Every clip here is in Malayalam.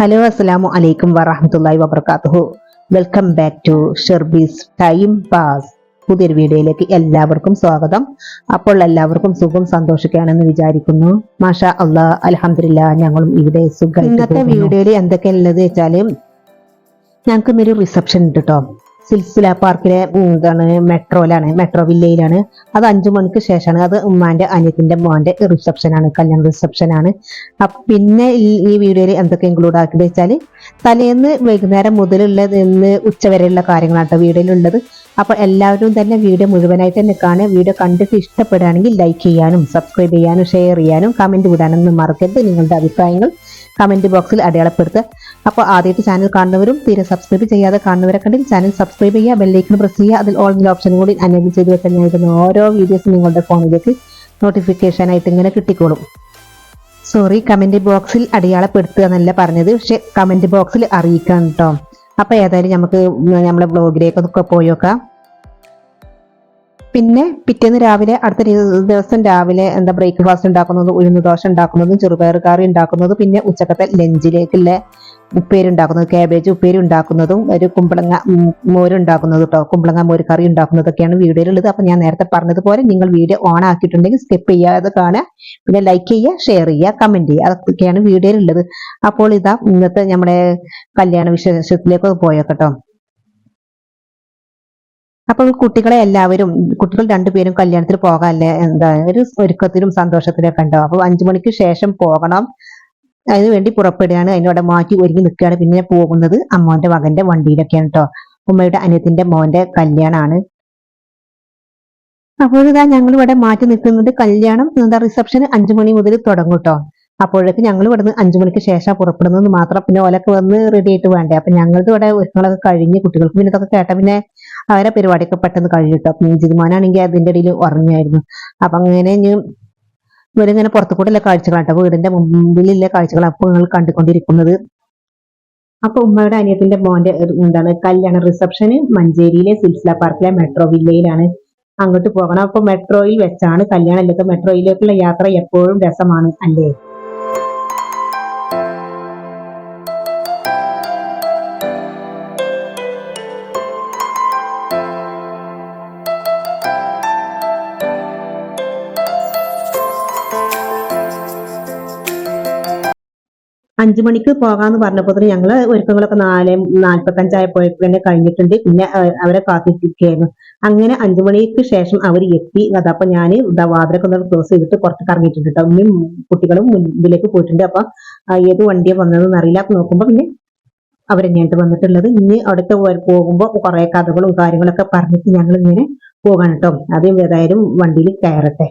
ഹലോ അസ്സലാമു അലൈക്കും വറഹമത്തല്ലാഹി വബർക്കാത്തുഹു. വെൽക്കം ബാക്ക് ടു ഷെർബീസ് ടൈം പാസ്. പുതിയൊരു വീഡിയോയിലേക്ക് എല്ലാവർക്കും സ്വാഗതം. അപ്പോൾ എല്ലാവർക്കും സുഖം സന്തോഷിക്കാനെന്ന് വിചാരിക്കുന്നു. മാഷ അള്ളാ അലഹമില്ല ഞങ്ങളും ഇവിടെ സുഖം ഇന്നത്തെ വീഡിയോയിൽ എന്തൊക്കെയുള്ളത് വെച്ചാൽ ഞങ്ങൾക്ക് ഇന്നൊരു റിസപ്ഷൻ ഉണ്ട് കേട്ടോ സിൽസില പാർക്കിലെ എന്താണ് മെട്രോയിലാണ് മെട്രോ വില്ലയിലാണ്. അത് അഞ്ചു മണിക്ക് ശേഷമാണ്. അത് ഉമ്മാന്റെ അനിയത്തിന്റെ മോന്റെ റിസപ്ഷൻ ആണ് കല്യാണ അപ്പൊ പിന്നെ ഈ വീഡിയോയിൽ എന്തൊക്കെ ഇൻക്ലൂഡ് ആക്കിയത് വെച്ചാൽ തലേന്ന് വൈകുന്നേരം മുതലുള്ള ഇന്ന് ഉച്ചവരെയുള്ള കാര്യങ്ങളാണ് വീഡിയോയിലുള്ളത് അപ്പൊ എല്ലാവരും തന്നെ വീഡിയോ മുഴുവനായിട്ട് തന്നെ കാണുക. വീഡിയോ കണ്ടിട്ട് ഇഷ്ടപ്പെടുകയാണെങ്കിൽ ലൈക്ക് ചെയ്യാനും സബ്സ്ക്രൈബ് ചെയ്യാനും ഷെയർ ചെയ്യാനും കമന്റ് വിടാനൊന്നും മറക്കരുത്. നിങ്ങളുടെ അഭിപ്രായങ്ങൾ കമന്റ് ബോക്സിൽ അടയാളപ്പെടുത്തുക. അപ്പോൾ ആദ്യമായിട്ട് ചാനൽ കാണുന്നവരും തീരെ സബ്സ്ക്രൈബ് ചെയ്യാതെ കാണുന്നവരെ കണ്ടിൽ ചാനൽ സബ്സ്ക്രൈബ് ചെയ്യുക ബെല്ലൈക്കൺ പ്രസ് ചെയ്യുക അതിൽ ഓൾ ഓപ്ഷൻ കൂടി അനേബിൾ ചെയ്ത് ഞാൻ ഓരോ വീഡിയോസും നിങ്ങളുടെ ഫോണിലേക്ക് നോട്ടിഫിക്കേഷൻ ആയിട്ട് ഇങ്ങനെ കിട്ടിക്കോളും. സോറി കമന്റ് ബോക്സിൽ അടയാളപ്പെടുത്തുക എന്നല്ല പറഞ്ഞത് പക്ഷെ കമന്റ് ബോക്സിൽ അറിയിക്കാം കേട്ടോ അപ്പോൾ ഏതായാലും നമുക്ക് നമ്മളെ ബ്ലോഗിലേക്കൊക്കെ പോയോക്കാം പിന്നെ പിറ്റേന്ന് രാവിലെ അടുത്ത ദിവസം രാവിലെ എന്താ ബ്രേക്ക്ഫാസ്റ്റ് ഉണ്ടാക്കുന്നത് ഉഴുന്ന് ദോശ ഉണ്ടാക്കുന്നതും ചെറുപയർ കറി ഉണ്ടാക്കുന്നത് പിന്നെ ഉച്ചക്കത്തെ ലഞ്ചിലേക്കുള്ള ഉപ്പേരി ഉണ്ടാക്കുന്നത് കാബേജ് ഉപ്പേരി ഉണ്ടാക്കുന്നതും ഒരു കുമ്പളങ്ങ മോര് ഉണ്ടാക്കുന്നത് കേട്ടോ കുമ്പളങ്ങ മോര് കറി ഉണ്ടാക്കുന്നതൊക്കെയാണ് വീഡിയോയിലുള്ളത്. അപ്പൊ ഞാൻ നേരത്തെ പറഞ്ഞതുപോലെ നിങ്ങൾ വീഡിയോ ഓൺ ആക്കിയിട്ടുണ്ടെങ്കിൽ സ്കിപ്പ് ചെയ്യാതെ കാണുക. പിന്നെ ലൈക്ക് ചെയ്യുക ഷെയർ ചെയ്യുക കമന്റ് ചെയ്യുക. അതൊക്കെയാണ് വീഡിയോയിലുള്ളത്. അപ്പോൾ ഇതാ ഇന്നത്തെ നമ്മുടെ കല്യാണ വിശേഷത്തിലേക്ക് പോയേക്കട്ടോ അപ്പോൾ കുട്ടികളെ എല്ലാവരും കുട്ടികൾ രണ്ടുപേരും കല്യാണത്തിൽ പോകാനല്ലേ എന്താ ഒരു ഒരുക്കത്തിലും സന്തോഷത്തിലൊക്കെ ഉണ്ടാവും അപ്പോൾ അഞ്ചു മണിക്ക് ശേഷം പോകണം. അതിന് വേണ്ടി പുറപ്പെടുകയാണ്. അതിനോടെ മാറ്റി ഒരുങ്ങി നിൽക്കുകയാണ്. പിന്നെ പോകുന്നത് അമ്മോന്റെ മകന്റെ വണ്ടിയിലൊക്കെയാണ് കേട്ടോ ഉമ്മയുടെ അനിയത്തിന്റെ മോന്റെ കല്യാണമാണ് അപ്പോൾ ഇതാ ഞങ്ങൾ ഇവിടെ മാറ്റി നിൽക്കുന്നത് കല്യാണം. എന്താ റിസപ്ഷൻ അഞ്ചു മണി മുതൽ തുടങ്ങും കേട്ടോ അപ്പോഴേക്ക് ഞങ്ങൾ ഇവിടുന്ന് അഞ്ചു മണിക്ക് ശേഷം പുറപ്പെടുന്നത് മാത്രം. പിന്നെ ഓലൊക്കെ വന്ന് റെഡി ആയിട്ട് വേണ്ടേ? അപ്പൊ ഞങ്ങളുടെ ഇവിടെ ഒരുക്കങ്ങളൊക്കെ കഴിഞ്ഞ് കുട്ടികൾക്ക് പിന്നെ ഇതൊക്കെ കേട്ട പിന്നെ അവരെ പരിപാടിയൊക്കെ പെട്ടെന്ന് അപ്പൊ ജിതുമാനാണെങ്കിൽ അതിന്റെ ഇടയിൽ ഉറങ്ങായിരുന്നു അപ്പൊ അങ്ങനെ ഞാൻ ഇവരിങ്ങനെ പുറത്തു കൂടെയുള്ള കാഴ്ചകളാണ് കേട്ടോ വീടിന്റെ മുമ്പിലുള്ള കാഴ്ചകൾ അപ്പൊ നിങ്ങൾ കണ്ടുകൊണ്ടിരിക്കുന്നത്. അപ്പൊ ഉമ്മയുടെ അനിയത്തിന്റെ മോന്റെ എന്താണ് കല്യാണ റിസപ്ഷന് മഞ്ചേരിയിലെ സിൽസില പാർക്കിലെ മെട്രോ വില്ലയിലാണ് അങ്ങോട്ട് പോകണം. അപ്പൊ മെട്രോയിൽ വെച്ചാണ് കല്യാണം അല്ലെങ്കിൽ മെട്രോയിലേക്കുള്ള യാത്ര എപ്പോഴും രസമാണ് അല്ലേ? അഞ്ചു മണിക്ക് പോകാന്ന് പറഞ്ഞപ്പോൾ ഞങ്ങൾ ഒരുക്കങ്ങളൊക്കെ നാല് നാല്പത്തഞ്ചായപ്പോഴേക്ക് തന്നെ കഴിഞ്ഞിട്ടുണ്ട്. പിന്നെ അവരെ കാത്തിരിക്കുകയായിരുന്നു. അങ്ങനെ അഞ്ചു മണിക്ക് ശേഷം അവർ എത്തി. അതപ്പൊ ഞാൻ വാതിലൊക്കെ ഒന്ന് ക്ലോസ് ചെയ്തിട്ട് പുറത്തേക്ക് കറങ്ങിയിട്ടുണ്ട് കേട്ടോ ഉമ്മയും കുട്ടികളും മുൻപിലേക്ക് പോയിട്ടുണ്ട്. അപ്പൊ ഏത് വണ്ടിയാ വന്നതെന്ന് അറിയില്ല. അപ്പൊ നോക്കുമ്പോ പിന്നെ അവരെങ്ങോട്ട് വന്നിട്ടുള്ളത്. ഇനി അവിടുത്തെ പോകുമ്പോ കുറെ കഥകളും കാര്യങ്ങളൊക്കെ പറഞ്ഞിട്ട് ഞങ്ങൾ ഇങ്ങനെ പോകാൻ കേട്ടോ ആദ്യം ഏതായാലും വണ്ടിയിൽ കയറട്ടെ.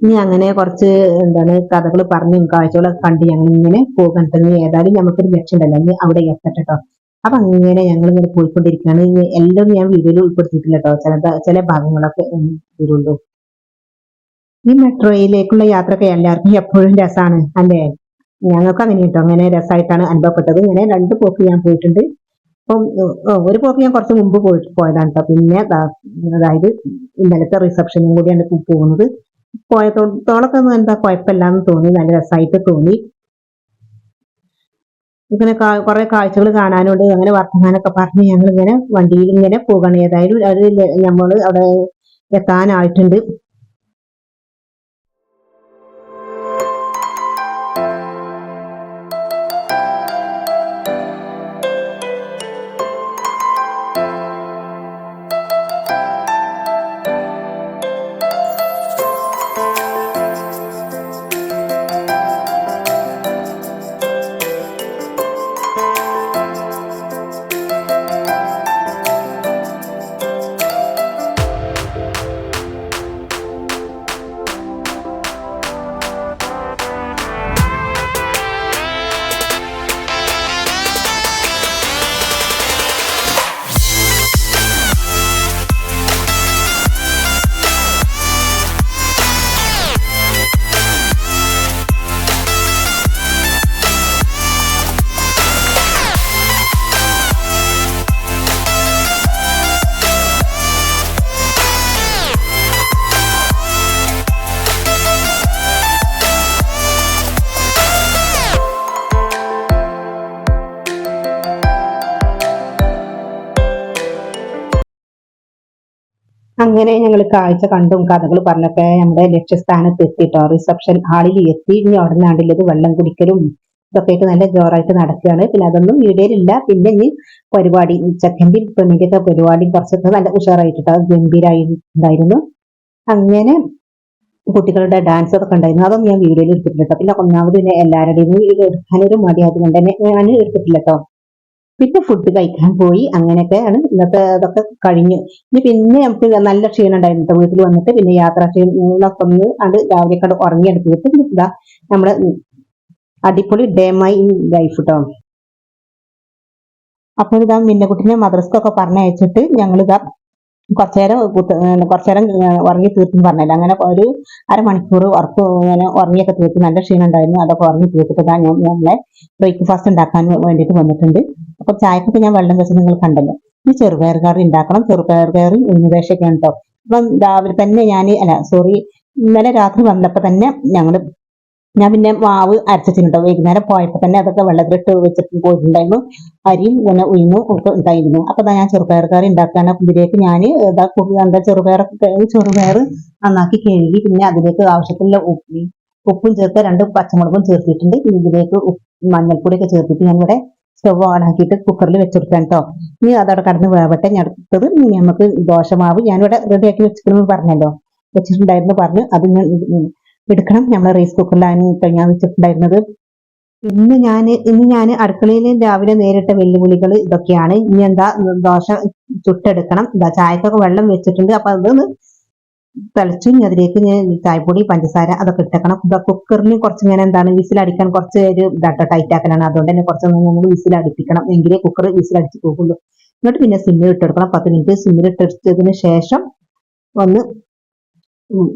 ഇനി അങ്ങനെ കുറച്ച് എന്താണ് കഥകൾ പറഞ്ഞും കാഴ്ചകളൊക്കെ കണ്ട് ഞങ്ങൾ ഇങ്ങനെ പോകാൻ തന്നെ ഏതായാലും നമുക്കൊരു ലക്ഷ്യം ഉണ്ടല്ലോ ഇനി അവിടെ എത്തട്ടെ കേട്ടോ അപ്പൊ അങ്ങനെ ഞങ്ങൾ ഇങ്ങനെ പോയിക്കൊണ്ടിരിക്കുകയാണ് എല്ലാം ഞാൻ വീഡിയോയിൽ ഉൾപ്പെടുത്തിയിട്ടില്ല കേട്ടോ ചില ചില ഭാഗങ്ങളൊക്കെ വരുള്ളൂ. ഈ മെട്രോയിലേക്കുള്ള യാത്രയൊക്കെ എല്ലാവർക്കും എപ്പോഴും രസമാണ് അല്ലേ? ഞങ്ങൾക്ക് അങ്ങനെ കേട്ടോ അങ്ങനെ രസമായിട്ടാണ് അനുഭവപ്പെട്ടത്. ഇങ്ങനെ രണ്ട് പോക്ക് ഞാൻ പോയിട്ടുണ്ട്. അപ്പം ഒരു പോക്ക് ഞാൻ കുറച്ച് മുമ്പ് പോയിട്ട് പോയതാണ് കേട്ടോ പിന്നെ അതായത് ഇന്നലത്തെ റിസപ്ഷനും കൂടിയാണ് പോകുന്നത്. പോയത്തോളൊക്കെ എന്താ കുഴപ്പമില്ലാന്ന് തോന്നി നല്ല രസമായിട്ട് തോന്നി. ഇങ്ങനെ കുറെ കാഴ്ചകൾ കാണാനുണ്ട് അങ്ങനെ വർത്തമാനൊക്കെ പറഞ്ഞ് ഞങ്ങൾ ഇങ്ങനെ വണ്ടിയിൽ ഇങ്ങനെ പോകണം. ഏതായാലും അത് നമ്മൾ അവിടെ എത്താനായിട്ടുണ്ട്. അങ്ങനെ ഞങ്ങൾ കാഴ്ച കണ്ടും കഥകൾ പറഞ്ഞൊക്കെ നമ്മുടെ ലക്ഷ്യസ്ഥാനത്ത് എത്തിയിട്ടോ റിസപ്ഷൻ ഹാളിൽ എത്തി. ഇനി അവിടെ നിന്നാണ്ടില്ലത് വെള്ളം കുടിക്കലും ഇതൊക്കെ ആയിട്ട് നല്ല ജോറായിട്ട് നടക്കുകയാണ്. പിന്നെ അതൊന്നും വീഡിയോയിലില്ല പിന്നെ ഇനി പരിപാടി ചെക്കന്റെ പെണ്ണിന്റെ ഒക്കെ പരിപാടി കുറച്ചൊക്കെ നല്ല ഉഷാറായിട്ടോ ഗംഭീരായി ഉണ്ടായിരുന്നു. അങ്ങനെ കുട്ടികളുടെ ഡാൻസ് ഒക്കെ ഉണ്ടായിരുന്നു അതൊന്നും ഞാൻ വീഡിയോയിൽ എടുത്തിട്ടില്ല കേട്ടോ. പിന്നെ ഒന്നാമത് പിന്നെ എല്ലാവരുടെയും എടുക്കാനൊരു മടി അതുകൊണ്ട് തന്നെ ഞാൻ എടുത്തിട്ടില്ല കേട്ടോ. പിന്നെ ഫുഡ് കഴിക്കാൻ പോയി. അങ്ങനെയൊക്കെയാണ് ഇന്നത്തെ ഇതൊക്കെ കഴിഞ്ഞു. ഇനി പിന്നെ നമുക്ക് നല്ല ക്ഷീണം ഉണ്ടായിരുന്നു വീട്ടിൽ വന്നിട്ട് പിന്നെ യാത്രാ ക്ഷീണമൊക്കെ ഒന്ന് അത് രാവിലെ കണ്ട് ഉറങ്ങിയെടുത്തിട്ട് ഇതാ നമ്മുടെ അടിപൊളി ഡേ മൈ ലൈഫ് കേട്ടോ അപ്പോൾ ഇതാ മിന്നക്കുട്ടിനെ മദ്രസ്ക്കൊക്കെ പറഞ്ഞയച്ചിട്ട് ഞങ്ങൾ കുത്ത- ഏർ കുറച്ചേരം ഏർ ഉറങ്ങി തീർത്തും പറഞ്ഞില്ല. അങ്ങനെ ഒരു അരമണിക്കൂർ ഉറപ്പ് ഇങ്ങനെ ഉറങ്ങിയൊക്കെ തീർത്ത് നല്ല ക്ഷീണം ഉണ്ടായിരുന്നു അതൊക്കെ ഉറങ്ങി തീർത്തിട്ട് ഞാൻ നമ്മളെ ബ്രേക്ക്ഫാസ്റ്റ് ഉണ്ടാക്കാൻ വേണ്ടിയിട്ട് വന്നിട്ടുണ്ട്. അപ്പൊ ചായക്കൊക്കെ ഞാൻ വെള്ളം വെച്ച് നിങ്ങൾ കണ്ടല്ലോ. ഈ ചെറുപയർ കറി ഉണ്ടാക്കണം. ചെറുപയർ കറി ഉന്നുദേശമൊക്കെയാണ് ഉണ്ടോ അപ്പം രാവിലെ തന്നെ ഞാൻ അല്ല സോറി ഇന്നലെ രാത്രി വന്നപ്പോ തന്നെ ഞങ്ങൾ ഞാൻ പിന്നെ മാവ് അരച്ചിട്ടുണ്ടോ. വൈകുന്നേരം പോയപ്പോ തന്നെ അതൊക്കെ വെള്ളത്തിലിട്ട് വെച്ചിട്ട് പോയിട്ടുണ്ടായിരുന്നു അരിയും പിന്നെ ഉഴുന്നും ഒക്കെ ഉണ്ടായിരുന്നു. അപ്പൊ ഞാൻ ചെറുപയർ കറി ഉണ്ടാക്കാൻ ഇതിലേക്ക് ഞാൻ എന്താ കഴുകി ചെറുപയർ നന്നാക്കി കഴുകി പിന്നെ അതിലേക്ക് ആവശ്യത്തിലുള്ള ഉപ്പി ഉപ്പും ചേർത്ത് രണ്ട് പച്ചമുളകും ചേർത്തിട്ടുണ്ട്. ഇതിലേക്ക് മഞ്ഞൾപ്പൊടിയൊക്കെ ചേർത്തിട്ട് ഞാൻ ഇവിടെ സ്റ്റവ് ഓൺ ആക്കിയിട്ട് കുക്കറിൽ വെച്ചെടുക്കാൻ കേട്ടോ ഇനി അതവിടെ കടന്ന് വേവട്ടെ. ഞാൻ അടുത്തത് ഇനി നമുക്ക് ദോശമാവ് ഞാനിവിടെ റെഡിയാക്കി വെച്ചിട്ടുണ്ടെന്ന് പറഞ്ഞല്ലോ. വെച്ചിട്ടുണ്ടായിരുന്നു പറഞ്ഞു അത് എടുക്കണം. നമ്മളെ റൈസ് കുക്കറിലാണ് ഞാൻ വെച്ചിട്ടുണ്ടായിരുന്നത്. ഇന്ന് ഞാൻ ഇന്ന് ഞാൻ അടുക്കളയിൽ രാവിലെ നേരിട്ട വെല്ലുവിളികൾ ഇതൊക്കെയാണ്. ഇനി എന്താ ദോശ ചുട്ടെടുക്കണം. എന്താ ചായക്കൊക്കെ വെള്ളം വെച്ചിട്ടുണ്ട്. അപ്പൊ അതൊന്ന് തിളച്ചു. ഇനി അതിലേക്ക് ഞാൻ ചായപ്പൊടി പഞ്ചസാര അതൊക്കെ ഇട്ടേക്കണം. ഇതാ കുക്കറിന് കുറച്ച് ഇങ്ങനെ എന്താണ് വിസിലടിക്കാൻ കുറച്ച് ഒരു ഇതാട്ടോ ടൈറ്റ് ആക്കലാണ്. അതുകൊണ്ട് തന്നെ കുറച്ച് നമ്മൾ വിസിലടിപ്പിക്കണം. എങ്കിലേ കുക്കർ വിസിലടിച്ച് പോകുള്ളൂ. എന്നിട്ട് പിന്നെ സിമ്മിൽ ഇട്ടെടുക്കണം പത്ത് മിനിറ്റ് സിമ്മിൽ ഇട്ടെടുത്തതിന് ശേഷം ഒന്ന്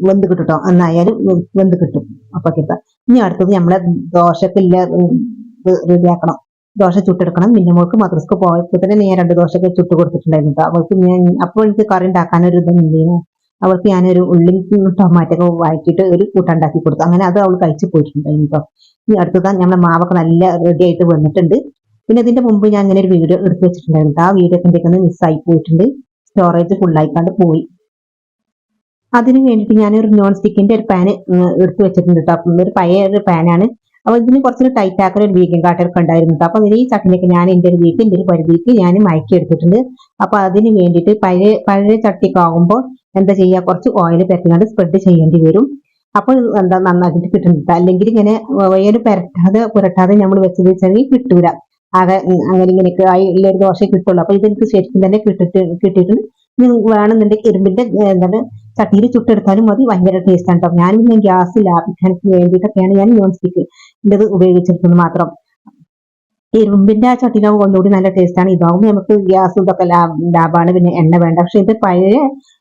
വെന്ത് കിട്ടും ട്ടോ എന്നായാലും വെന്ത് കിട്ടും അപ്പൊ കിട്ടാം. ഇനി അടുത്തത് നമ്മളെ ദോശക്കില്ല റെഡിയാക്കണം. ദോശ ചുട്ടെടുക്കണം. പിന്നെ മോൾക്ക് മദ്രസ്ക്ക് പോയപ്പോൾ തന്നെ ഞാൻ രണ്ട് ദോശയൊക്കെ ചുട്ട് കൊടുത്തിട്ടുണ്ടായിരുന്നു ട്ടോ. അവൾക്ക് ഞാൻ അപ്പോൾ എനിക്ക് കറി ഉണ്ടാക്കാനൊരു ഇതുണ്ടായിരുന്നു. അവൾക്ക് ഞാനൊരു ഉള്ളി ടൊമാറ്റോ ഒക്കെ വഴറ്റിയിട്ട് ഒരു കൂട്ടുണ്ടാക്കി കൊടുത്തു. അങ്ങനെ അത് അവൾ കഴിച്ചു പോയിട്ടുണ്ടായിരുന്നു കേട്ടോ ഇനി അടുത്തതാണ് നമ്മളെ മാവൊക്കെ നല്ല റെഡി ആയിട്ട് വന്നിട്ടുണ്ട്. പിന്നെ ഇതിന്റെ മുമ്പ് ഞാൻ അങ്ങനെ ഒരു വീഡിയോ എടുത്ത് വെച്ചിട്ടുണ്ടായിരുന്നു ആ വീഡിയോ ഒക്കെ മിസ്സായി പോയിട്ടുണ്ട്. സ്റ്റോറേജ് ഫുള്ളായിക്കാണ്ട് പോയി. അതിന് വേണ്ടിയിട്ട് ഞാനൊരു നോൺ സ്റ്റിക്കിന്റെ ഒരു പാന് എടുത്തു വെച്ചിട്ടുണ്ട് കേട്ടോ ഒരു പഴയ ഒരു പാനാണ് അപ്പൊ ഇതിന് കുറച്ചൊരു ടൈറ്റ് ആക്കുന്ന ഒരു വീഗൻ കാട്ടൊക്കെ ഉണ്ടായിരുന്നു കേട്ടോ അപ്പൊ ഇതിന് ഈ ചട്ടിനൊക്കെ ഞാൻ എന്റെ ഒരു വീക്ക് എന്റെ ഒരു പരിധിക്ക് ഞാൻ മയക്കി എടുത്തിട്ടുണ്ട്. അപ്പൊ അതിന് വേണ്ടിയിട്ട് പഴയ പഴയ ചട്ടിക്ക് ആകുമ്പോൾ എന്താ ചെയ്യുക കുറച്ച് ഓയിൽ പരത്തിക്കാണ്ട് സ്പ്രെഡ് ചെയ്യേണ്ടി വരും. അപ്പോൾ എന്താ നന്നാക്കിയിട്ട് കിട്ടുന്നില്ല അല്ലെങ്കിൽ ഇങ്ങനെ ഓയിൽ പെരട്ടാതെ പുരട്ടാതെ നമ്മൾ വെച്ചത് വെച്ചാൽ കിട്ടൂല. ആകെ അങ്ങനെ ഇങ്ങനെയൊക്കെ ആയി ഒരു ദോശ കിട്ടുള്ളൂ. അപ്പൊ ഇതെനിക്ക് ശരിക്കും തന്നെ കിട്ടിട്ട് കിട്ടിയിട്ടുണ്ട്. വേണമെന്നുണ്ടെങ്കിൽ ഇരുമ്പിന്റെ എന്താണ് ചട്ടിയിൽ ചുട്ടെടുത്താലും മതി ഭയങ്കര ടേസ്റ്റ് ആണ് കേട്ടോ ഞാൻ പിന്നെ ഗ്യാസ് ലാഭിക്കാനൊക്കെ വേണ്ടിയിട്ടൊക്കെയാണ് ഞാൻ നോൺ സ്റ്റിക്ക് ഉപയോഗിച്ചിരിക്കുന്നത് മാത്രം. ഇരുമ്പിന്റെ ആ ചട്ടിയിലാവുമ്പോൾ ഒന്നുകൂടി നല്ല ടേസ്റ്റ് ആണ്. ഇതാവുമ്പോൾ നമുക്ക് ഗ്യാസ് ഇതൊക്കെ ലാഭാണ് പിന്നെ എണ്ണ വേണ്ട. പക്ഷെ ഇത് പഴയ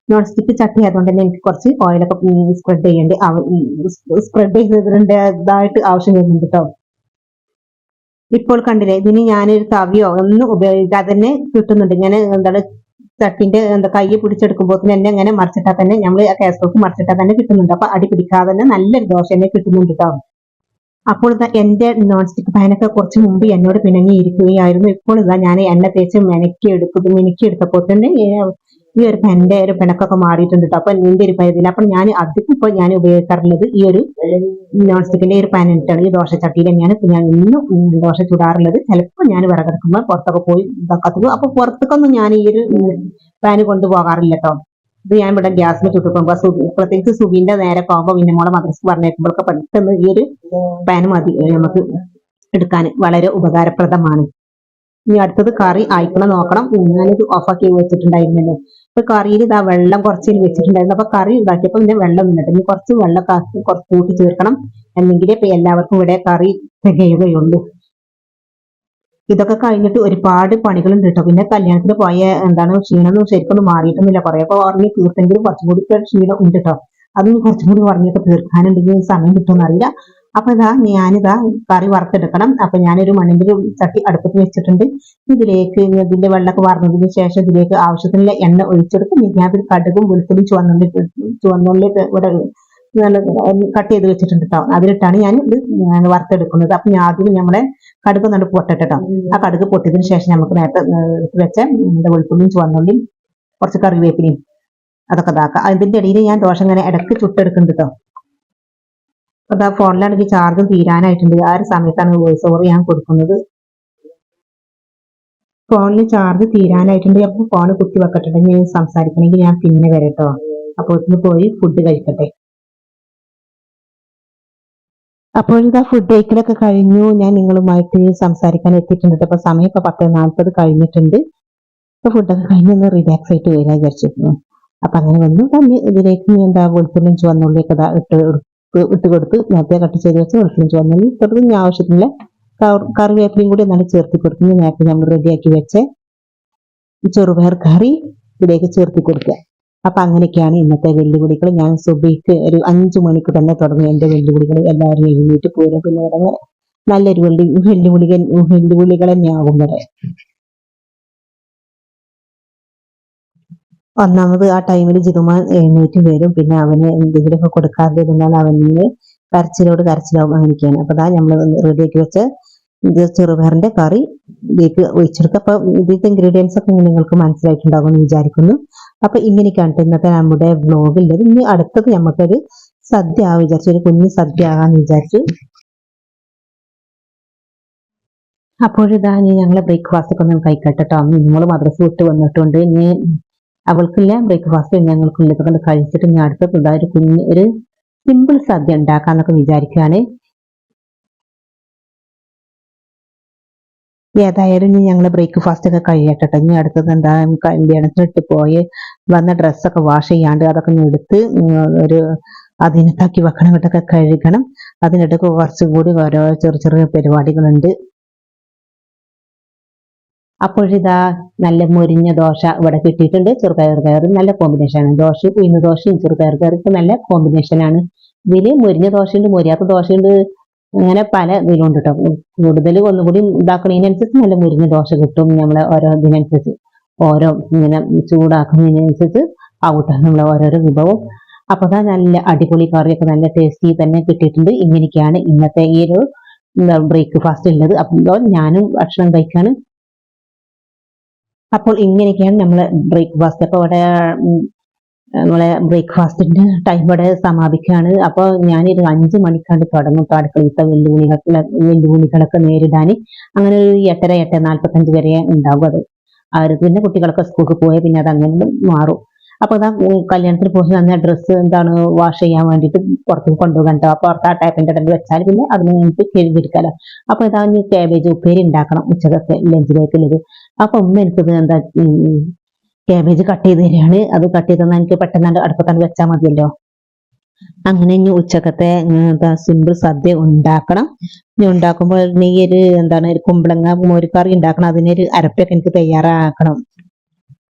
നോൺ സ്റ്റിക്ക് ചട്ടി ആയതുകൊണ്ട് തന്നെ എനിക്ക് കുറച്ച് ഓയിലൊക്കെ സ്പ്രെഡ് ചെയ്യേണ്ടി സ്പ്രെഡ് ചെയ്തതിന്റെതായിട്ട് ആവശ്യം വരുന്നുണ്ട് കേട്ടോ ഇപ്പോൾ കണ്ടില്ലേ ഇതിന് ഞാനൊരു തവിയോ ഒന്നും ഉപയോഗിക്കാതെ തന്നെ കിട്ടുന്നുണ്ട് ഇങ്ങനെ എന്താണ് ചട്ടിന്റെ എന്താ കൈ പിടിച്ചെടുക്കുമ്പോൾ തന്നെ ഇങ്ങനെ മറിച്ചിട്ടാൽ തന്നെ നമ്മൾ ആ കാസറോക്ക് മറിച്ചിട്ടാൽ തന്നെ കിട്ടുന്നുണ്ട്. അപ്പൊ അടി പിടിക്കാതെ തന്നെ നല്ലൊരു ദോശ തന്നെ കിട്ടുന്നുണ്ട് കേട്ടോ അപ്പോൾ എന്റെ നോൺ സ്റ്റിക്ക് പാനൊക്കെ കുറച്ച് മുമ്പ് എന്നോട് പിണങ്ങിയിരിക്കുകയായിരുന്നു. ഇപ്പോൾ ഇതാ ഞാൻ എണ്ണ തേച്ച് മെനക്കി എടുക്കും മിനുക്കി എടുത്തപ്പോൾ തന്നെ ഈ ഒരു പെന്റെ ഒരു പിണക്കൊക്കെ മാറിയിട്ടുണ്ട് അപ്പൊ എന്റെ ഒരു പരിധിയിൽ അപ്പൊ ഞാൻ അധികം ഇപ്പൊ ഞാൻ ഉപയോഗിക്കാറുള്ളത് ഈ ഒരു നോൺ സ്റ്റിക്കിന്റെ ഒരു പാൻ ഇട്ടാണ്. ഈ ദോശ ചട്ടിയിൽ തന്നെയാണ് ഇപ്പൊ ഞാൻ ഇന്നും ദോശ ചൂടാറുള്ളത്. ചിലപ്പോൾ ഞാൻ വിറകെടുക്കുമ്പോൾ പുറത്തൊക്കെ പോയി ഇതാക്കത്തുള്ളൂ അപ്പൊ പുറത്തേക്കൊന്നും ഞാൻ ഈ ഒരു പാന് കൊണ്ടുപോകാറില്ല കേട്ടോ ഇത് ഞാൻ ഇവിടെ ഗ്യാസിൽ ചുട്ടുപോകുമ്പോ പ്രത്യേകിച്ച് സുബിന്റെ നേരെ പോകുമ്പോ പിന്നെ മോളെ മദ്രസ് പറഞ്ഞേക്കുമ്പോഴൊക്കെ പെട്ടെന്ന് ഈ ഒരു പാന് മതി. നമുക്ക് എടുക്കാൻ വളരെ ഉപകാരപ്രദമാണ്. ഇനി അടുത്തത് കറി അയക്കണം നോക്കണം. ഞാനിത് ഓഫാക്കി വെച്ചിട്ടുണ്ടായിരുന്നു ഇപ്പൊ കറിയിൽ ഇതാ വെള്ളം കുറച്ച് വെച്ചിട്ടുണ്ടായിരുന്നു. അപ്പൊ കറി ഉണ്ടാക്കിയപ്പോ പിന്നെ വെള്ളം നിന്നിട്ട് ഇനി കുറച്ച് വെള്ളം കാക്കി കുറച്ച് കൂട്ടി ചേർക്കണം. എന്നെങ്കിലേ ഇപ്പൊ എല്ലാവർക്കും ഇവിടെ കറി തികയുകയുള്ളൂ. ഇതൊക്കെ കഴിഞ്ഞിട്ട് ഒരുപാട് പണികളുണ്ട് കേട്ടോ. പിന്നെ കല്യാണത്തിന് പോയ എന്താണ് ക്ഷീണമൊന്നും ശരിക്കൊന്നും മാറിയിട്ടൊന്നുമില്ല. കുറെ അപ്പോൾ ഉറങ്ങി തീർത്തെങ്കിലും കുറച്ചും കൂടി ക്ഷീണം ഉണ്ട് കേട്ടോ. അതിന് കുറച്ചും കൂടി ഉറങ്ങിയൊക്കെ തീർക്കാനുണ്ടെങ്കിൽ സമയം കിട്ടുമെന്ന് അറിയില്ല അപ്പൊ ഇതാ ഞാനിതാ കറി വറുത്തെടുക്കണം. അപ്പൊ ഞാനൊരു മണ്ണിന്റെ ഒരു ചട്ടി അടുപ്പത്ത് വെച്ചിട്ടുണ്ട്. ഇതിലേക്ക് ഇതിന്റെ വെള്ളമൊക്കെ വാർന്നതിന് ശേഷം ഇതിലേക്ക് ആവശ്യത്തിനുള്ള എണ്ണ ഒഴിച്ചെടുത്ത് ഞാനൊരു കടുകും വെളുത്തുള്ളിയും ചുവന്നുള്ളി ചുവന്നുള്ളി ഇവിടെ നല്ല കട്ട് ചെയ്ത് വെച്ചിട്ടുണ്ട് കേട്ടോ അതിലിട്ടാണ് ഞാൻ ഇത് വറുത്തെടുക്കുന്നത്. അപ്പൊ ഞാൻ ആദ്യം നമ്മളെ കടുക് നല്ല പൊട്ടട്ടെ ആ കടുക് പൊട്ടിയതിന് ശേഷം നമുക്ക് നേരത്തെ വെച്ച വെളുത്തുള്ളിയും ചുവന്നുള്ളിയും കുറച്ച് കറിവേപ്പിലയും അതൊക്കെ ഇതാക്കാം. അതിന്റെ ഇടയിൽ ഞാൻ ദോശ ഇങ്ങനെ ഇടയ്ക്ക് ചുട്ടെടുക്കുന്നുണ്ട് കേട്ടോ അതാ ഫോണിലാണെങ്കിൽ ചാർജ് തീരാനായിട്ടുണ്ട്. ആ ഒരു സമയത്താണ് വോയിസ് ഓവർ ഞാൻ കൊടുക്കുന്നത്. ഫോണിൽ ചാർജ് തീരാനായിട്ടുണ്ട്. അപ്പൊ ഫോൺ കുത്തി വെക്കട്ടെ. ഞാൻ സംസാരിക്കണമെങ്കിൽ ഞാൻ പിന്നെ വരട്ടോ അപ്പോൾ ഇതിന് പോയി ഫുഡ് കഴിക്കട്ടെ. അപ്പോൾ ഇതാ ഫുഡ് കഴിക്കലൊക്കെ കഴിഞ്ഞു. ഞാൻ നിങ്ങളുമായിട്ട് സംസാരിക്കാൻ എത്തിയിട്ടുണ്ട്. അപ്പൊ സമയം ഇപ്പൊ പത്ത് നാൽപ്പത് കഴിഞ്ഞിട്ടുണ്ട്. അപ്പൊ ഫുഡൊക്കെ കഴിഞ്ഞ് ഒന്ന് റിലാക്സ് ആയിട്ട് വരാൻ വിചാരിച്ചിരുന്നു. അപ്പൊ അങ്ങനെ വന്നു. തന്നെ ഇതിലേക്ക് എന്താ വെളുത്തുള്ളിയും ചുവന്നുള്ളിയൊക്കെ ഇട്ട് ഇട്ട് കൊടുത്ത് നേരത്തെ കട്ട് ചെയ്ത് വെച്ച് വെളുത്തുള്ളി ചുവന്നുള്ളി. തുടർന്ന് ഞാൻ ആവശ്യത്തിനുള്ള കറി- കറിവേപ്പിലയും കൂടി നല്ല ചേർത്തി കൊടുക്കുന്നു നേരത്തെ നമ്മൾ റെഡിയാക്കി വെച്ച് ചെറുപയർ കറി ഇതിലേക്ക് ചേർത്തി കൊടുക്കുക. അപ്പൊ അങ്ങനെയൊക്കെയാണ് ഇന്നത്തെ വെല്ലുവിളികൾ. ഞാൻ സുബിക്ക് ഒരു അഞ്ചു മണിക്ക് തന്നെ തുടങ്ങി എന്റെ വെല്ലുവിളികൾ. എല്ലാവരും എഴുന്നേറ്റ് പോരും പിന്നെ തുടങ്ങി നല്ലൊരു വെള്ളി വെല്ലുവിളികൾ വെല്ലുവിളികൾ തന്നെയാകും വരെ. ഒന്നാമത് ആ ടൈമിൽ ജിതുമാൻ എഴുന്നേറ്റ് വരും. പിന്നെ അവന് എന്തെങ്കിലുമൊക്കെ കൊടുക്കാതിരുന്നാൽ അവന് കരച്ചിലോട് കരച്ചിലാവും അങ്ങനെയൊക്കെയാണ്. അപ്പൊ അതാ നമ്മൾ റെഡിയാക്കി വെച്ച ഇത് ചെറുപയറിന്റെ കറി ഇതിലേക്ക് ഒഴിച്ചെടുക്കുക അപ്പൊ ഇതിന്റെ ഇൻഗ്രീഡിയൻസ് ഒക്കെ നിങ്ങൾക്ക് മനസ്സിലായിട്ടുണ്ടാകും എന്ന് വിചാരിക്കുന്നു. അപ്പൊ ഇങ്ങനെയൊക്കെയാണ് ഇന്നത്തെ നമ്മുടെ വ്ലോഗുള്ളത് ഇനി അടുത്തത് നമുക്കൊരു സദ്യ ആവാൻ വിചാരിച്ചു. ഒരു കുഞ്ഞു സദ്യ ആകാന്ന് വിചാരിച്ചു. അപ്പോഴിതാ ഞങ്ങളെ ബ്രേക്ക്ഫാസ്റ്റ് ഒക്കെ ഒന്ന് കഴിക്കട്ടെ കേട്ടോ നിങ്ങൾ മദ്രസ വിട്ട് വന്നിട്ടുണ്ട്. ഇനി അവൾക്കില്ല ബ്രേക്ക്ഫാസ്റ്റ് ഞങ്ങൾക്കുള്ള ഇതൊക്കെ കഴിച്ചിട്ട് ഞാൻ അടുത്ത ഇതാ ഒരു കുഞ്ഞ് ഒരു സിമ്പിൾ സദ്യ ഉണ്ടാക്കാന്നൊക്കെ വിചാരിക്കുകയാണ് ഏതായാലും ഇനി ഞങ്ങൾ ബ്രേക്ക്ഫാസ്റ്റ് ഒക്കെ കഴിയട്ടെ ട്ടോ. ഇനി അടുത്തത് എന്താ കല്യാണത്തിന് ഇട്ട് പോയി വന്ന ഡ്രസ്സൊക്കെ വാഷ് ചെയ്യാണ്ട് അതൊക്കെ ഒന്ന് എടുത്ത് ഒരു അതിനകത്താക്കി വെക്കണം ഇങ്ങോട്ടൊക്കെ കഴുകണം. അതിനിടയ്ക്ക് കുറച്ചും കൂടി ഓരോ ചെറിയ ചെറിയ പരിപാടികളുണ്ട്. അപ്പോഴിതാ നല്ല മുരിഞ്ഞ ദോശ ഇവിടെ കിട്ടിയിട്ടുണ്ട്. ചെറുപയർ കയറി നല്ല കോമ്പിനേഷനാണ് ദോശ ഉയർന്ന ദോശയും ചെറുപയർ കയറിക്ക് നല്ല കോമ്പിനേഷനാണ് ഇതിൽ മുരിഞ്ഞ ദോശയുണ്ട് മുരിയാത്ത ദോശയുണ്ട് അങ്ങനെ പല ഇതിലുണ്ട് കേട്ടോ കൂടുതൽ ഒന്നുകൂടി ഇതാക്കണതിനനുസരിച്ച് നല്ല മുരിഞ്ഞ ദോശ കിട്ടും. നമ്മളെ ഓരോ ഇതിനനുസരിച്ച് ഓരോ ഇങ്ങനെ ചൂടാക്കുന്നതിനനുസരിച്ച് ആവട്ടെ നമ്മളെ ഓരോരോ വിഭവം. അപ്പൊ അതാ നല്ല അടിപൊളി കറിയൊക്കെ നല്ല ടേസ്റ്റി തന്നെ കിട്ടിയിട്ടുണ്ട്. ഇങ്ങനെയൊക്കെയാണ് ഇന്നത്തെ ഈ ഒരു ബ്രേക്ക്ഫാസ്റ്റ് ഉള്ളത്. അപ്പോൾ ഞാനും ഭക്ഷണം കഴിക്കാണ്. അപ്പോൾ ഇങ്ങനെയൊക്കെയാണ് നമ്മൾ ബ്രേക്ക്ഫാസ്റ്റ്. അപ്പോൾ അവിടെ നമ്മളെ ബ്രേക്ക്ഫാസ്റ്റിന്റെ ടൈം ഇവിടെ സമാപിക്കുകയാണ്. അപ്പോൾ ഞാനൊരു അഞ്ച് മണിക്കാണ്ട് തുടങ്ങും. ട്ടോ വെല്ലുവിളികളെ വെല്ലുവിളികളൊക്കെ നേരിടാൻ അങ്ങനെ ഒരു എട്ടര എട്ട് നാൽപ്പത്തഞ്ച് വരെ ഉണ്ടാകും അത്. അവർ പിന്നെ കുട്ടികളൊക്കെ സ്കൂളിൽ പോയാൽ പിന്നെ അത് അങ്ങനെ മാറും. അപ്പൊ അതാ കല്യാണത്തിന് പോയി വന്ന ഡ്രസ്സ് എന്താണ് വാഷ് ചെയ്യാൻ വേണ്ടിട്ട് പുറത്തേക്ക് കൊണ്ടുപോകാൻ കേട്ടോ. അപ്പൊ പുറത്ത് ആ ടൈപ്പിന്റെ ഇടയിൽ വെച്ചാൽ പിന്നെ അതിന് വേണ്ടിയിട്ട് കഴുകിയെടുക്കാലോ അപ്പൊ ഇതാ ഇനി കാബേജ് ഉപ്പേരി ഉണ്ടാക്കണം ഉച്ചക്കൊക്കെ ലഞ്ചിലേക്കുള്ളത് അപ്പൊ ഉമ്മ എനിക്കത് എന്താ കാബേജ് കട്ട് ചെയ്ത് തരികയാണ് അത് കട്ട് ചെയ്ത് തന്നാൽ എനിക്ക് പെട്ടെന്ന് അടുപ്പത്താണ് വെച്ചാൽ മതിയല്ലോ. അങ്ങനെ ഇനി ഉച്ചക്കത്തെ സിമ്പിൾ സദ്യ ഉണ്ടാക്കണം. ഇനി ഉണ്ടാക്കുമ്പോൾ നീ ഒരു എന്താണ് ഒരു കുമ്പളങ്ങ മോരിക്കറി ഉണ്ടാക്കണം. അതിനൊരു അരപ്പൊക്കെ എനിക്ക് തയ്യാറാക്കണം.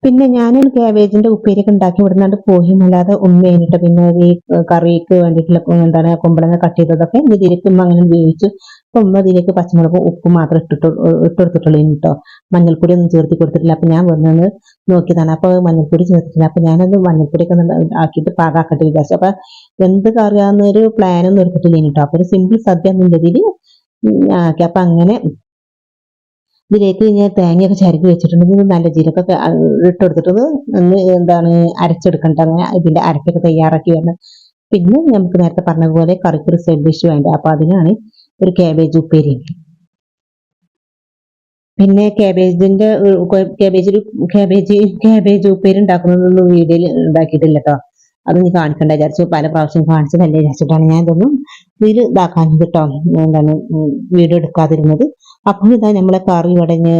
പിന്നെ ഞാനൊരു ക്യാബേജിന്റെ ഉപ്പേരിയൊക്കെ ഉണ്ടാക്കി വിടുന്നുണ്ട് പോയി അല്ലാതെ ഉമ്മ കഴിഞ്ഞിട്ട് പിന്നെ ഈ കറിക്ക് വേണ്ടിയിട്ടുള്ള എന്താണ് കുമ്പളങ്ങ കട്ട് ചെയ്തതൊക്കെ ഇനി ഇതിലേക്ക് ഉമ്മ അങ്ങനെ വേവിച്ചു. അപ്പൊ ഉമ്മ ഇതിലേക്ക് പച്ചമുളകും ഉപ്പ് മാത്രം ഇട്ടിട്ട് ഇട്ടെടുത്തിട്ടുള്ളൂ കേട്ടോ മഞ്ഞൾപ്പൊടി ഒന്നും ചേർത്തി കൊടുത്തിട്ടില്ല. അപ്പൊ ഞാൻ വന്നത് നോക്കിയതാണ്. അപ്പൊ മഞ്ഞൾപ്പൊടി ചേർത്തിട്ടില്ല. അപ്പൊ ഞാനത് മഞ്ഞൾപ്പൊടിയൊക്കെ ആക്കിയിട്ട് പാകാക്കട്ടെ വിചാരിച്ചു. അപ്പൊ എന്ത് കറിയാന്നൊരു പ്ലാനൊന്നും എടുത്തിട്ടില്ല കേട്ടോ അപ്പൊ ഒരു സിമ്പിൾ സദ്യ എന്നുള്ള രീതിയിൽ ആക്കി. അപ്പൊ അങ്ങനെ ഇതിലേക്ക് ഞാൻ തേങ്ങയൊക്കെ ചരക്കി വെച്ചിട്ടുണ്ടെങ്കിൽ നല്ല ജീരകമൊക്കെ ഇട്ടെടുത്തിട്ടത് ഇട്ടെടുത്തിട്ട് ഒന്ന് എന്താണ് അരച്ചെടുക്കേണ്ടത് അങ്ങനെ ഇതിന്റെ അരപ്പൊക്കെ തയ്യാറാക്കി വരണം. പിന്നെ നമുക്ക് നേരത്തെ പറഞ്ഞതുപോലെ കറിക്കൊരു സൈഡ് ഡിഷ് വേണ്ട. അപ്പൊ അതിനാണ് ഒരു കാബേജ് ഉപ്പേരി. പിന്നെ കാബേജിന്റെ കാബേജ് കാബേജ് കാബേജ് ഉപ്പേരി ഉണ്ടാക്കുന്നതൊന്നും വീഡിയോയിൽ ഉണ്ടാക്കിയിട്ടില്ല കേട്ടോ. അത് നീ കാണിക്കണ്ട വിചാരിച്ചു. പല പ്രാവശ്യം കാണിച്ചതല്ലേ വിചാരിച്ചിട്ടാണ് ഞാൻ ഇതൊന്നും ഇതിൽ ഇതാക്കാൻ കേട്ടോ. എന്താണ് വീഡിയോ എടുക്കാതിരുന്നത്. അപ്പോൾ ഇതാ നമ്മളെ കറി ഉടഞ്ഞ്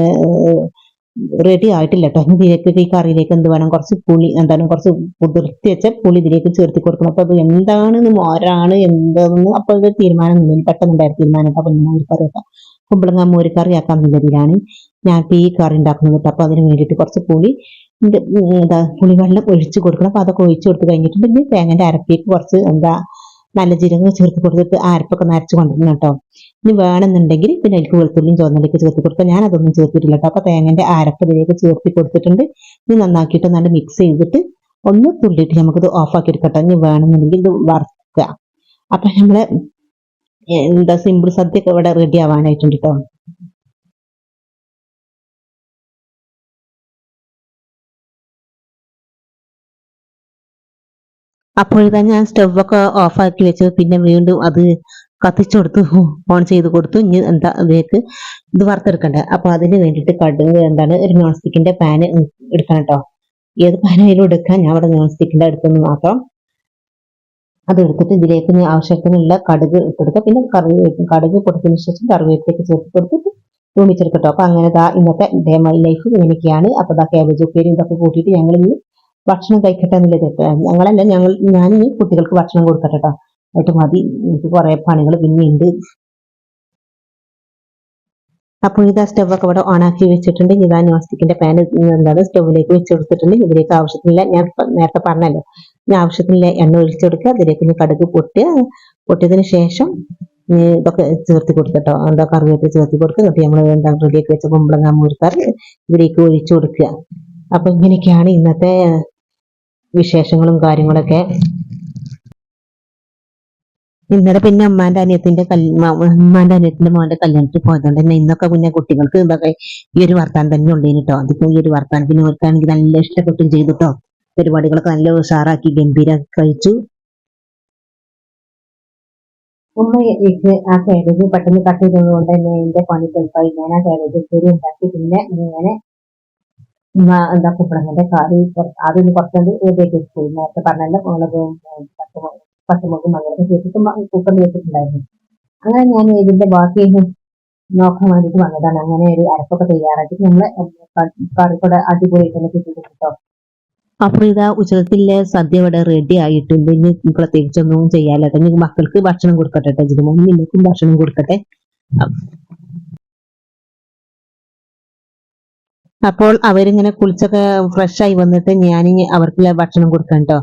റെഡി ആയിട്ടില്ല കേട്ടോ ഇതിലേക്ക് ഈ കറിയിലേക്ക് എന്ത് വേണം? കുറച്ച് പുളി എന്താണ് കുറച്ച് കുതിർത്തി വെച്ച പുളി ഇതിലേക്ക് ചേർത്തി കൊടുക്കണം. അപ്പൊ അത് എന്താണ് മോരാണ് അപ്പൊ ഇത് തീരുമാനമൊന്നുമില്ല പെട്ടെന്നുണ്ടായിരുന്നു തീരുമാനം അപ്പൊ ഞാൻ ഒരു കറി വെക്കാം. കുമ്പളങ്ങ മോര് കറി ആക്കാൻ നല്ലതിലാണ് ഞാൻ ഈ കറി ഉണ്ടാക്കുന്നത് കേട്ടോ. അപ്പൊ അതിന് വേണ്ടിയിട്ട് കുറച്ച് പുളി എന്താ പുളിവെള്ളം ഒഴിച്ച് കൊടുക്കണം. അപ്പൊ അതൊക്കെ ഒഴിച്ച് കൊടുത്ത് കഴിഞ്ഞിട്ടുണ്ടെങ്കിൽ തേങ്ങന്റെ അരപ്പിലേക്ക് കുറച്ച് എന്താ നല്ല ജീരകം ചേർത്ത് കൊടുത്തിട്ട് ആരപ്പൊക്കെ നരച്ച് കൊണ്ടിരുന്നു കേട്ടോ. ഇനി വേണമെന്നുണ്ടെങ്കിൽ പിന്നെ എനിക്ക് വെളുത്തുള്ളിയും ചുവന്നിലേക്ക് ചേർത്ത് കൊടുക്കുക ഞാൻ അതൊന്നും ചേർത്തിട്ടില്ല കേട്ടോ. അപ്പൊ തേങ്ങന്റെ അരപ്പ് ഇതിലേക്ക് ചേർത്തി കൊടുത്തിട്ടുണ്ട്. ഇനി നന്നാക്കിയിട്ട് നല്ല മിക്സ് ചെയ്തിട്ട് ഒന്ന് തുള്ളിയിട്ട് നമുക്കിത് ഓഫാക്കി എടുക്കട്ടെ. ഇനി വേണമെന്നുണ്ടെങ്കിൽ ഇത് വറുക്കുക. അപ്പൊ നമ്മൾ എന്താ സിമ്പിൾ സദ്യ ഒക്കെ ഇവിടെ റെഡി ആവാനായിട്ടുണ്ട് കേട്ടോ. അപ്പോഴിതാ ഞാൻ സ്റ്റൗവൊക്കെ ഓഫാക്കി വെച്ചു. പിന്നെ വീണ്ടും അത് കത്തിച്ചു ഓൺ ചെയ്ത് കൊടുത്തു. ഇനി എന്താ ഇതിലേക്ക് ഇത് വറുത്തെടുക്കണ്ടേ? അപ്പൊ അതിന് വേണ്ടിയിട്ട് കടുക് എന്താണ് ഒരു നോൺ സ്റ്റിക്കിന്റെ പാന് എടുക്കണം കേട്ടോ ഏത് പാനായാലും എടുക്കാം. ഞാൻ അവിടെ നോൺ സ്റ്റിക്കിന്റെ അടുത്തുനിന്ന് മാത്രം അത് എടുത്തിട്ട് ഇതിലേക്ക് ആവശ്യത്തിനുള്ള കടുക് ഇട്ടെടുക്കുക പിന്നെ കറി കടുക് കൊടുത്തതിന് ശേഷം കറിവേപ്പിലേക്ക് ചേർത്ത് കൊടുത്തിട്ട് തൂമിച്ചെടുക്കട്ടോ. അപ്പൊ അങ്ങനെ ഇന്നത്തെ ഡേ മൈ ലൈഫ് ഇങ്ങനെയൊക്കെയാണ്. അപ്പൊ ദാ കാബേജ് ഉപ്പേരി ഇതൊക്കെ കൂട്ടിയിട്ട് ഞങ്ങൾ ഇനി ഭക്ഷണം കഴിക്കട്ടെ എന്നുള്ളത് ഞങ്ങളല്ല ഞങ്ങൾ ഞാൻ കുട്ടികൾക്ക് ഭക്ഷണം കൊടുക്കട്ടെ കേട്ടോ എന്നിട്ട് മതി എനിക്ക് കുറെ പണികൾ പിന്നെയുണ്ട് അപ്പോൾ ഇത് സ്റ്റവ് ഒക്കെ ഇവിടെ ഓൺ ആക്കി വെച്ചിട്ടുണ്ട്. ഇതാ നോസ്റ്റിക്കിന്റെ പാൻ എന്താണ് സ്റ്റവിലേക്ക് വെച്ച് കൊടുത്തിട്ടുണ്ട്. ഇതിലേക്ക് ആവശ്യത്തിനില്ല ഞാൻ നേരത്തെ പറഞ്ഞല്ലോ. ഇനി ആവശ്യത്തിനില്ല എണ്ണ ഒഴിച്ചെടുക്കുക അതിലേക്ക് ഇനി കടുക് പൊട്ടുക. പൊട്ടിയതിന് ശേഷം ഇതൊക്കെ ചേർത്ത് കൊടുക്കട്ടോ എന്താ കറിവേപ്പില ചേർത്ത് കൊടുക്കുക. എന്നിട്ട് നമ്മൾ എന്താ റെഡിയാക്കി വെച്ച കുമ്പളങ്ങ മുറിക്കാറ് ഇതിലേക്ക് ഒഴിച്ചു കൊടുക്കുക. അപ്പൊ ഇങ്ങനെയൊക്കെയാണ് ഇന്നത്തെ വിശേഷങ്ങളും കാര്യങ്ങളൊക്കെ. ഇന്നലെ പിന്നെ അമ്മാന്റെ അനിയത്തിന്റെ അമ്മാന്റെ അനിയത്തിന്റെ മോന്റെ കല്യാണത്തിൽ പോയതുകൊണ്ട് തന്നെ ഇന്നൊക്കെ പിന്നെ കുട്ടികൾക്ക് ഇതൊക്കെ ഈ ഒരു വർത്താനം തന്നെ ഉണ്ട് കേട്ടോ അതിപ്പോ ഈ ഒരു വർത്താനം പിന്നെ അവർക്കാണെങ്കിൽ നല്ല ഇഷ്ടപ്പെട്ടും ചെയ്തു കേട്ടോ പരിപാടികളൊക്കെ നല്ല ഉഷാറാക്കി ഗംഭീരാക്കി കഴിച്ചു. ഉമ്മ എനിക്ക് ആ കാബേജ് പെട്ടെന്ന് കട്ട് ചെയ്തത് കൊണ്ട് തന്നെ എന്റെ പണി ചെറുപ്പായി ഞാൻ ആ ഉപ്പേരി ഉണ്ടാക്കി. പിന്നെ ഇങ്ങനെ എന്താ കുമ്പളങ്ങന്റെ കറി ആദ്യം കുറച്ചുകൊണ്ട് ഏതൊക്കെ വെച്ചു നേരത്തെ പറഞ്ഞല്ലോ മുളകും പച്ചമുളകും മകളൊക്കെ ചേർത്തിട്ട് കുക്കറിൽ വെച്ചിട്ടുണ്ടായിരുന്നു. അങ്ങനെ ഞാൻ ഇതിന്റെ ബാക്കി നോക്കാൻ വേണ്ടിയിട്ട് വന്നതാണ്. അങ്ങനെ ഒരു അരപ്പൊക്കെ തയ്യാറാക്കി. നമ്മൾ കറിക്കൂടെ അടിപൊളി തന്നെ കിട്ടിയിട്ട് കേട്ടോ അപ്പൊ ഇതാ ഉച്ചകത്തിലെ സദ്യ ഇവിടെ റെഡി ആയിട്ടുണ്ട്. ഇനി പ്രത്യേകിച്ചൊന്നും ചെയ്യാലോ മക്കൾക്ക് ഭക്ഷണം കൊടുക്കട്ടെ കേട്ടോ നിനക്കും ഭക്ഷണം കൊടുക്കട്ടെ. അപ്പോൾ അവരിങ്ങനെ കുളിച്ചൊക്കെ ഫ്രഷ് ആയി വന്നിട്ട് ഞാൻ അവർക്ക് ഭക്ഷണം കൊടുക്കാം കേട്ടോ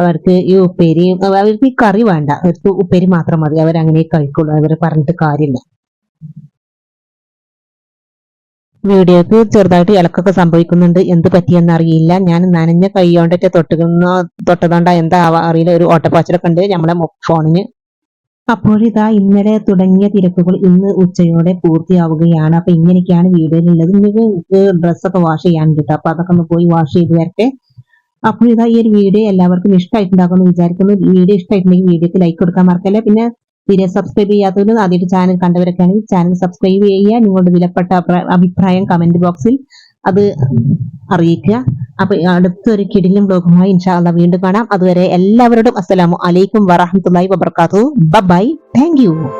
അവർക്ക് ഈ ഉപ്പേരി അവർക്ക് ഈ കറി വേണ്ട. അവർക്ക് ഉപ്പേരി മാത്രം മതി. അവരങ്ങനെ കഴിക്കുള്ളൂ. അവർ പറഞ്ഞിട്ട് കാര്യമില്ല. വീഡിയോക്ക് ചെറുതായിട്ട് ഇളക്കൊക്കെ സംഭവിക്കുന്നുണ്ട്. എന്ത് പറ്റിയെന്ന് അറിയില്ല. ഞാൻ നനഞ്ഞ കൈ കൊണ്ടിട്ട് തൊട്ടുന്ന തൊട്ടതുകൊണ്ടാ എന്താ അറിയില്ല. ഒരു ഓട്ടപ്പാച്ചിലൊക്കെ ഉണ്ട്. നമ്മളെ ഫോണിന് അപ്പോഴിതാ ഇന്നലെ തുടങ്ങിയ തിരക്കുകൾ ഇന്ന് ഉച്ചയോടെ പൂർത്തിയാവുകയാണ്. അപ്പൊ ഇങ്ങനെയൊക്കെയാണ് വീടുകളിലുള്ളത്. നിങ്ങൾക്ക് ഡ്രസ്സൊക്കെ വാഷ് ചെയ്യാൻ കിട്ടും. അപ്പൊ അതൊക്കെ ഒന്ന് പോയി വാഷ് ചെയ്ത് വരട്ടെ. അപ്പോൾ ഇതാ ഈ ഒരു വീഡിയോ എല്ലാവർക്കും ഇഷ്ടമായിട്ടുണ്ടാകുമെന്ന് വിചാരിക്കുന്നു. വീഡിയോ ഇഷ്ടമായിട്ടുണ്ടെങ്കിൽ വീഡിയോക്ക് ലൈക്ക് കൊടുക്കാൻ മറക്കല്ലേ. പിന്നെ തീരെ സബ്സ്ക്രൈബ് ചെയ്യാത്തവരും ആദ്യമായിട്ട് ചാനൽ കണ്ടവരൊക്കെ ആണെങ്കിൽ ചാനൽ സബ്സ്ക്രൈബ് ചെയ്യുക. നിങ്ങളുടെ വിലപ്പെട്ട അഭിപ്രായം കമന്റ് ബോക്സിൽ അത് അറിയിക്കുക. അപ്പൊ അടുത്തൊരു കിടിലും ബ്ലോഗുമായി ഇൻഷാല്ല വീണ്ടും കാണാം. അതുവരെ എല്ലാവരോടും അസ്സലാമു അലൈക്കും വറഹമത്തുള്ളാഹി വബർക്കാത്തു. Bye thank you.